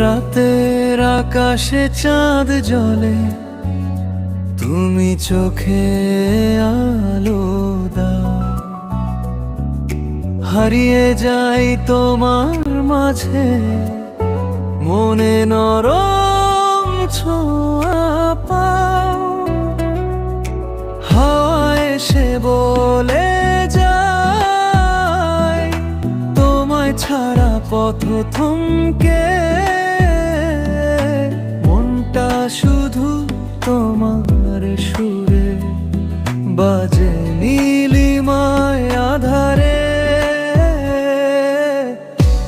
রাতের আকাশে চাঁদ জ্বলে তুমি চোখে আলো দাও। হারিয়ে যাই তোমার মাঝে, মনে নরম ছোঁয়া পাও। হাওয়া এসে বলে যায়, তোমায় ছাড়া পথ থমকে তোমার সুরে বাজে নীলিমায় আধারে।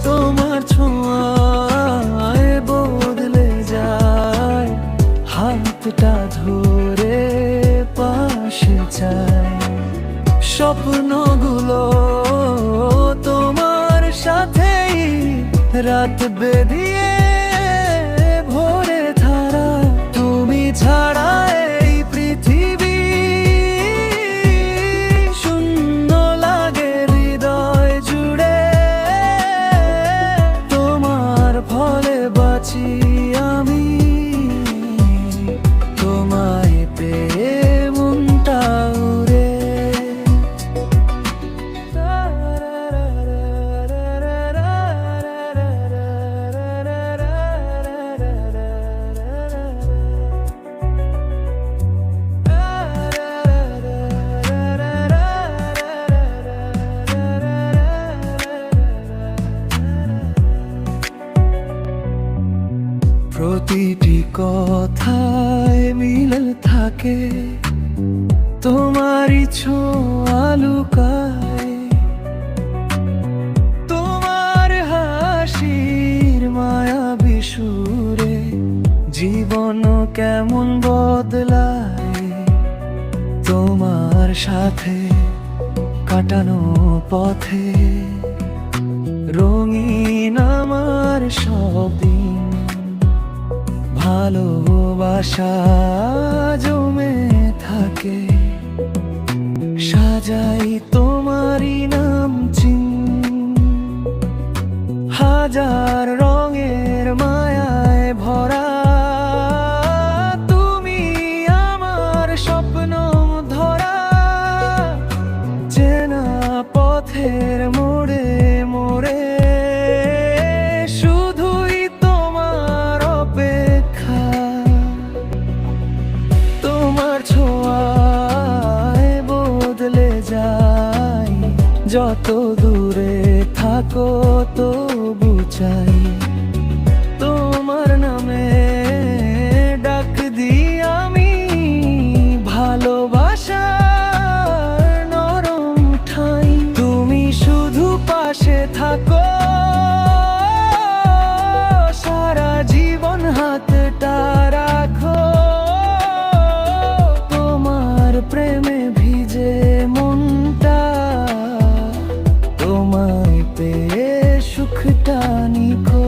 তোমার ছোঁয়ায় বদলে যায়, হাতটা ধরে পাশে যায়। স্বপ্নগুলো তোমার সাথেই রাত বেঁধিয়ে ছাড়া এই পৃথিবী শূন্য লাগে হৃদয় জুড়ে। তোমার ফলে বাঁচি প্রতিটি কথায় মিল থাকে। তোমারই ছোঁয়া লুকায় তোমার হাসির মায়া বিশুরে জীবন কেমন বদলায়। তোমার সাথে কাটানো পথে রঙিন আমার সব ভালোবাসা জমে থাকে। সাজাই তোমারই নাম চিন হাজার এত দূরে থাকো তো বুঝাই তোমার নামে ডাক দি আমি ভালোবাসার নরম ঠাই। তুমি শুধু পাশে থাকো, সারা জীবন হাতে তোমায় পেয়ে সুখটা নিখো